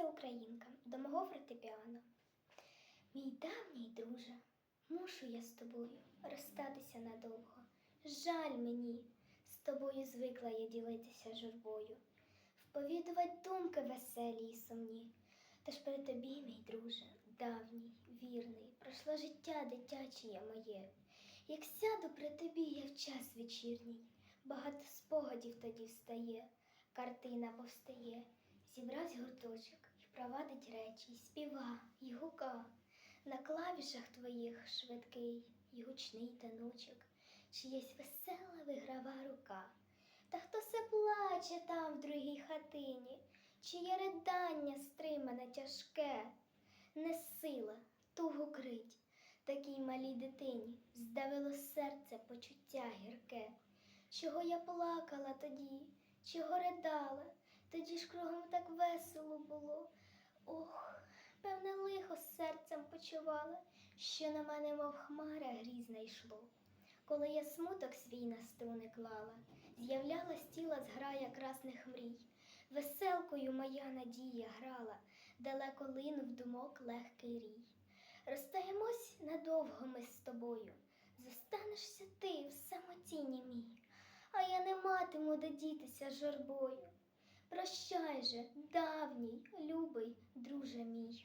Леся Українка до мого фортепіано. Мій давній друже, мушу я з тобою розстатися надовго. Жаль мені, з тобою звикла я ділитися журбою, вповідувати думки веселі й сумні. Тож при тобі, мій друже, давній, вірний, пройшло життя дитяче моє. Як сяду при тобі я в час вечірній, багато спогадів тоді встає, картина повстає, зібравсь гурточок провадить речі, співа, й гука. На клавішах твоїх швидкий й гучний таночок, чиєсь весела виграва рука. Та хто се плаче там в другій хатині, чиє ридання стримане тяжке, не сила тугу крить, такій малій дитині здавило серце почуття гірке. Чого я плакала тоді, чого ридала, тоді ж кругом так весело було. Ох, певне лихо з серцем почувала, що на мене, мов хмара грізна йшло. Коли я смуток свій на струни клала, з'являлась тіла зграя красних мрій. Веселкою моя надія грала, далеко линув думок легкий рій. Розстаємось надовго ми з тобою, зостанешся ти в самоті німій, а я не матиму де дітися журбою. Прощай же, давній, любий, друже мій.